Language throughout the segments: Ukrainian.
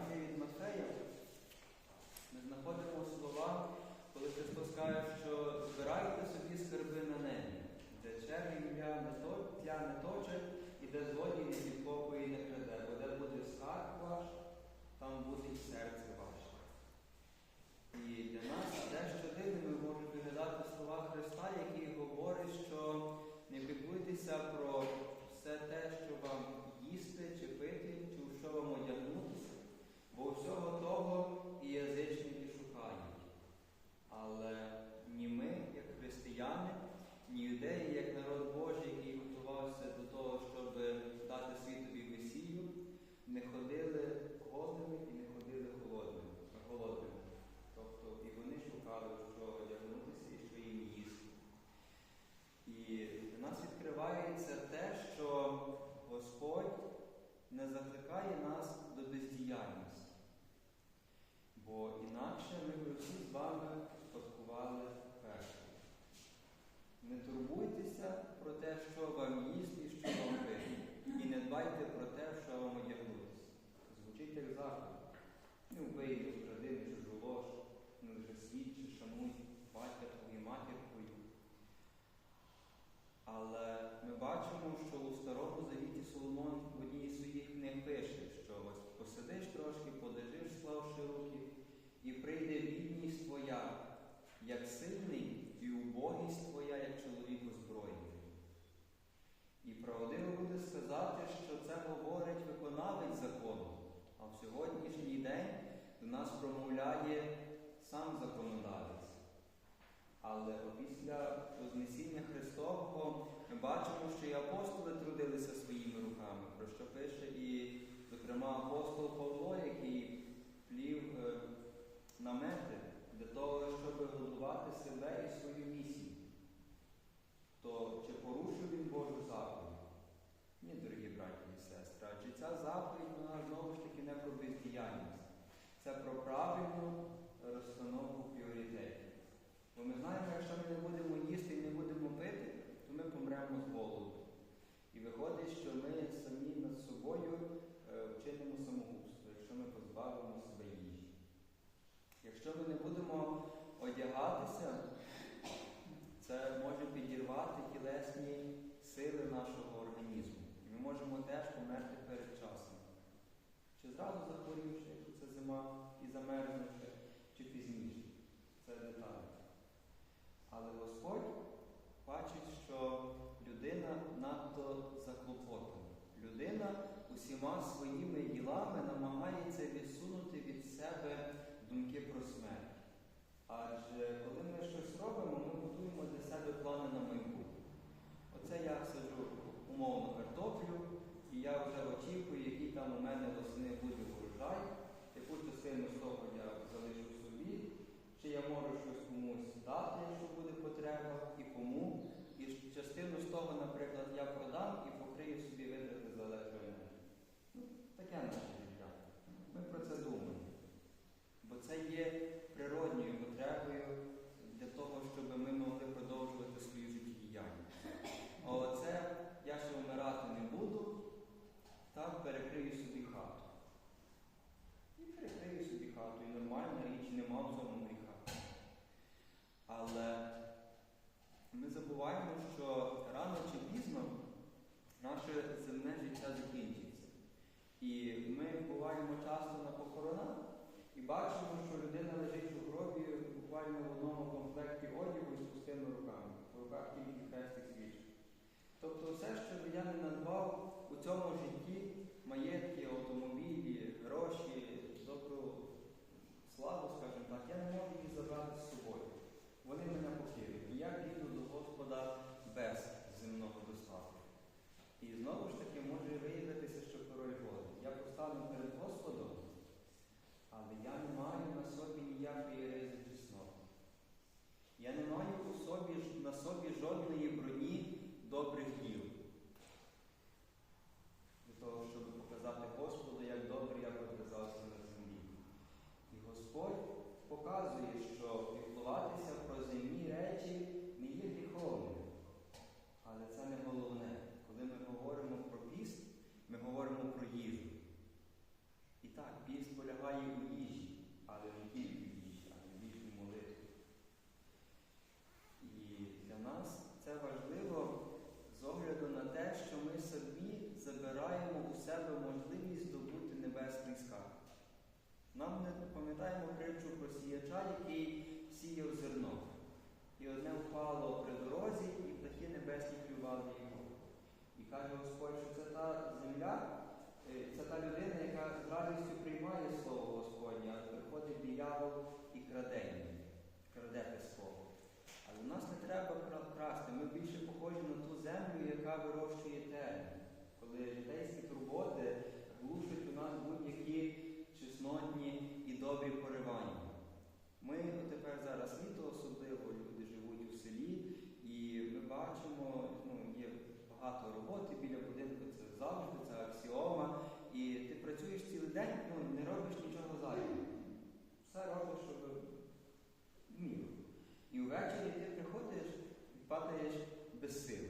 Євангелії від Матфея ми знаходимо слова, коли Христос каже, що збирайте собі скарби на небі, де червінь тля не точить і де злодій не підкопує і не краде, бо де буде скарб ваш, там буде і серце ваше. І для нас дещо дивними можуть виглядати слова Христа, які говорять, що не піклуйтеся про. не закликає нас до бездіяльності. Бо інакше ми би всі з вами спадкували першу. Не турбуйтеся про те, що вам їсть, і що вам пити, і не дбайте про те, що вам одягнутися. Звучить як заклик. Ну, не вбий, кради, чужу ложку. Як сильний, і убогість твоя, як чоловік озброєний. І правдиво буде сказати, що це говорить виконавець закону, а в сьогоднішній день до нас промовляє сам законодавець. Але після Вознесіння Христового ми бачимо, що і апостоли трудилися своїми руками, про що пише і, зокрема, апостол Павло, який плів е, намети для того, щоб годувати себе і свою місію. То чи порушив він Божу заповідь? Ні, дорогі браті і сестри, адже ця заповідь вона знову ж таки не про бездіяльність. Це про правильну розстановку пріоритетів. Бо ми знаємо, якщо ми не будемо їсти і не будемо пити, то ми помремо з голоду. І виходить, що ми самі над собою е, вчинимо самогубство, якщо ми позбавимо себе їжі. Якщо ми не будемо одягатися, це може підірвати тілесні сили нашого організму. І ми можемо теж померти перед часом. Чи зразу захворівши, якщо це зима і замерзнувши, чи пізніше. Це деталі. Але Господь бачить, що людина надто заклопотана. Людина усіма своїми ділами намагається відсунути від себе думки про смерть. Адже коли ми щось робимо, ми будуємо для себе плани на майбутнє. Оце я саджу умовно картоплю, і я вже очікую, який там у мене восени буде урожай, яку частину з того я залишу собі, чи я можу щось комусь дати, якщо буде потреба, і кому. І частину з того, наприклад, я продам і покрию собі витрати за електроенергію. Ну, таке наше життя. Ми про це думаємо. Бо це є природньою потребою для того, щоб ми могли продовжувати свою життєдіяльність. А оце я ще вмирати не буду, так перекрию собі хату. І перекрию собі хату, і нормальна річ, нема в цьому гріха. Але ми забуваємо, що рано чи пізно наше земне життя закінчиться. І ми буваємо часто на похоронах і бачимо, що людина лежить у гробі буквально в одному комплекті одягу з пустими руками, в руках тільки хрестик свічки. Тобто все, що я не надбав у цьому житті маєтки, автомобілі, гроші, добру славу, скажімо так, я не можу їх забрати з собою. Вони мене покинуть. Я піду до Господа без земного достатку. І знову ж таки може виявитися, що король голод. Я постану перед Господом, але я не маю на собі ніякої ризи чесноти. Я не маю у собі, на собі жодної броні добрих діл. Для того, щоб показати Господу, як добре я показався на землі. І Господь показує, що піклуватися про земні речі не є гріховним. Але це не головне. Коли ми говоримо про піст, ми говоримо про їжу. І так, піст полягає у їжі, але не тільки в їжі, а й в їжній молитві. І для нас це важливо з огляду на те, що ми собі забираємо у себе можливість здобути небесний скарб. Нам не пам'ятаємо притчу про сіяча, який сіяв зерно. І одне впало при дорозі, і птахи небесні клювали його. І Господь, що це та земля, е, це та людина, яка з радістю приймає Слово Господнє, а приходить диявол і краде краде те слово. Але нас не треба красти, ми більше похожі на ту землю, яка вирощує терен. Коли житейські турботи глушать у нас будь-які чеснотні і добрі поривання. Ми тепер зараз літо особливо, Все робиш, щоб міг. І ввечері ти приходиш і падаєш без сил.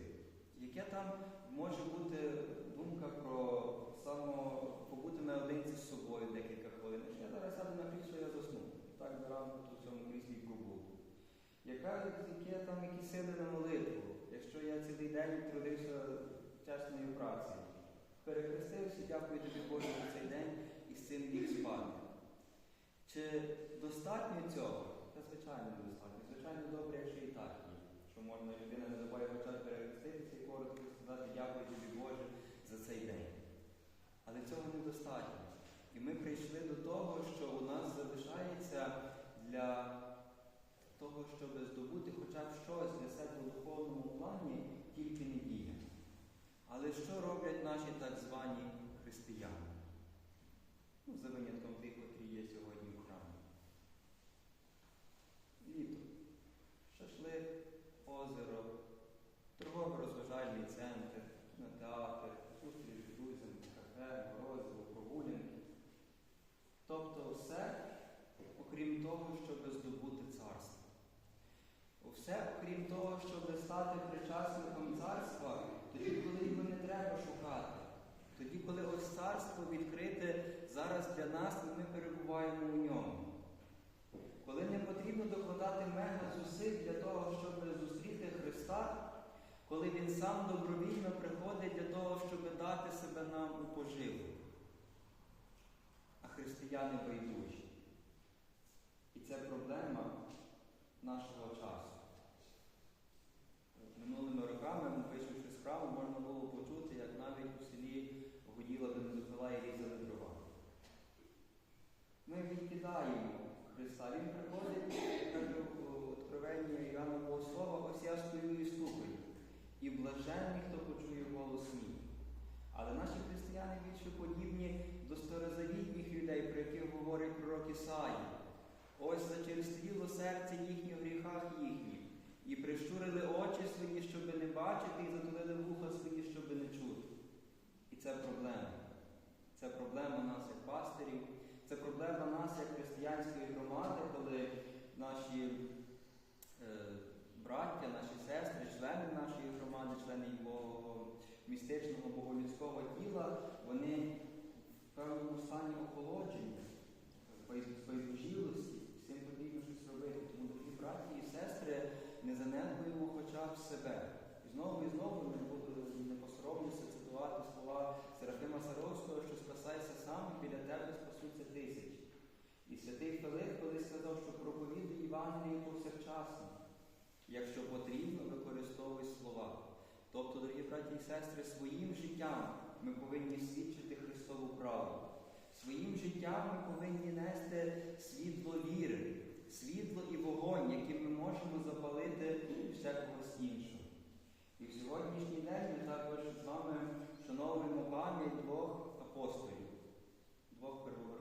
Яке там може бути думка про само побути наодинці з собою декілька хвилин? Що я зараз сяду на крісло, я засну. Так зранку в цьому кріслі побуду. Яка яке там які сили на молитву, якщо я цілий день трудився чесною праці, Перехрестився, дякую тобі Боже за цей день і з цим їх спати. Чи достатньо цього? Та звичайно недостатньо. Звичайно, добре, якщо і так є. Що можна людина не забуває хоча перехреститися і коротко сказати дякую тобі Боже за цей день. Але цього недостатньо. І ми прийшли до того, що у нас залишається для того, щоб здобути хоча б щось себе у духовному плані, тільки недія. Але що роблять наші так звані християни? Ну, за винятком тих, котрі є сьогодні того, щоб здобути царство. Все, окрім того, щоб стати причасником царства, тоді, коли його не треба шукати. Тоді, коли ось царство відкрите зараз для нас, і ми перебуваємо у ньому. Коли не потрібно докладати мега зусиль для того, щоб зустріти Христа, коли Він сам добровільно приходить для того, щоб дати себе нам у поживу. А християни байдужі. Це проблема нашого часу. Минулими роками, з храму, можна було почути, як навіть у селі годіла бензопила і різали дрова. Ми відкидаємо Христа. Він приходить, каже откровення Івана Богослова, ось я стою і слухаю. І блаженний, хто почує голос мій. Але наші християни більше подібні до старозавітніх людей, про яких говорить пророк Ісаї. Ось зачерствіло серце їхнє в гріхах їхніх, і прищурили очі свої, щоби не бачити, і затулили вуха свої, щоби не чути. І це проблема. Це проблема нас як пастирів, це проблема нас як християнської громади, коли наші е, браття, наші сестри, члени нашої громади, члени його містичного боголюдського тіла, вони в певному стані охолодження, байдужілості, всім потрібно щось робити. Тому, дорогі браті і сестри, не занедбуємо хоча б себе. І знову і знову не не посоромлюся цитувати слова Серафима Саровського, що спасайся сам, біля тебе спасуться тисячі. І святий Филип колись сказав, що проповідуй Євангелії повсякчасно. Якщо потрібно, використовуй слова. Тобто, дорогі браті і сестри, своїм життям ми повинні свідчити Христову правду. Своїм життям ми повинні нести світло віри, світло і вогонь, яким ми можемо запалити ще когось іншого. І в сьогоднішній день ми також з вами вшановуємо пам'ять двох апостолів, двох первоверховних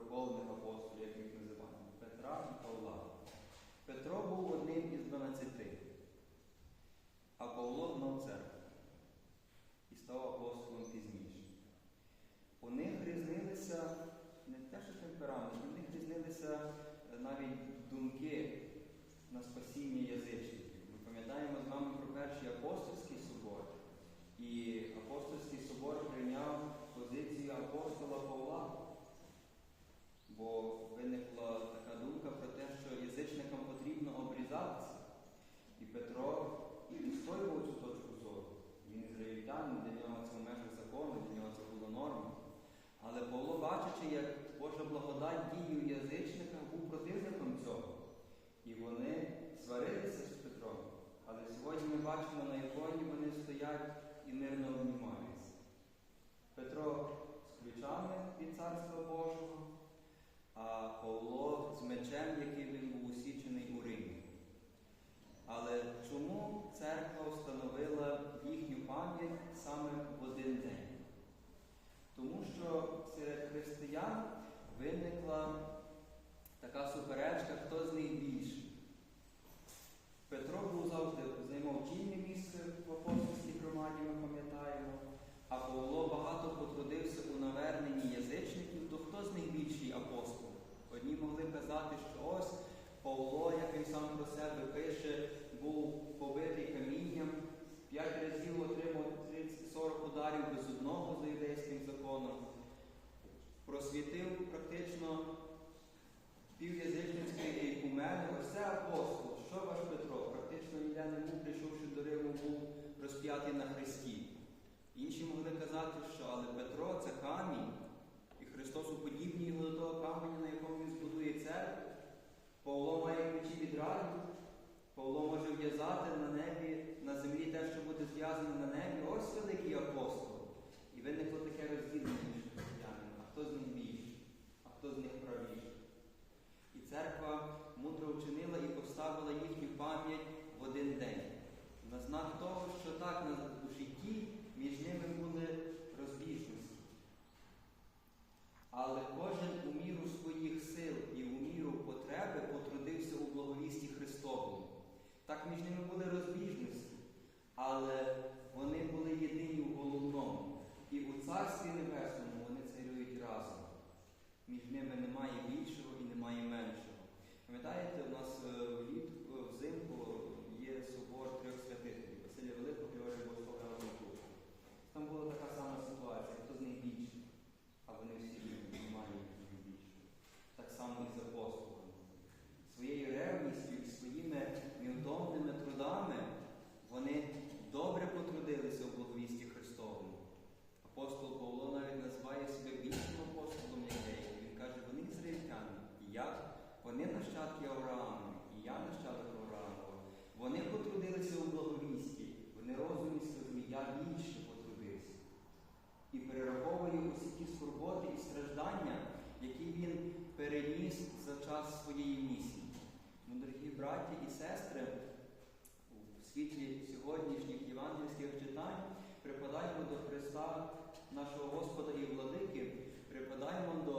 і мирно обнімаються. Петро з ключами від царства Божого, а Павло з мечем, який він був усічений у Римі. Але чому церква встановила їхню пам'ять саме в один день? Тому що серед християн виникла така суперечка, хто з них більший. Петро був завжди буде казати, що але Петро це камінь, і Христос уподібнює до того каменя, на якому він збудує церкву. Павло має ключі від раю, Павло може в'язати на небі, на землі те, що буде зв'язане на небі. Ось великий апостол. І виникло таке розділення між християнами, а хто з них більший, а хто з них правіший. І церква мудро вчинила і поставила їхню пам'ять в один день. На знак того, що так між ними були розбіжності, але Христа, нашого Господа і владики, припадаємо до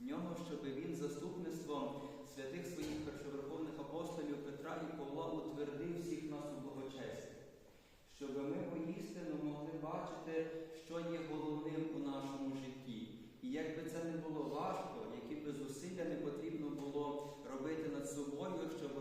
нього, щоб Він заступництвом святих своїх першоверховних апостолів Петра і Павла утвердив всіх нас у благочесті, щоб ми поїстину могли бачити, що є головним у нашому житті. І як би це не було важко, які би зусилля не потрібно було робити над собою, щоб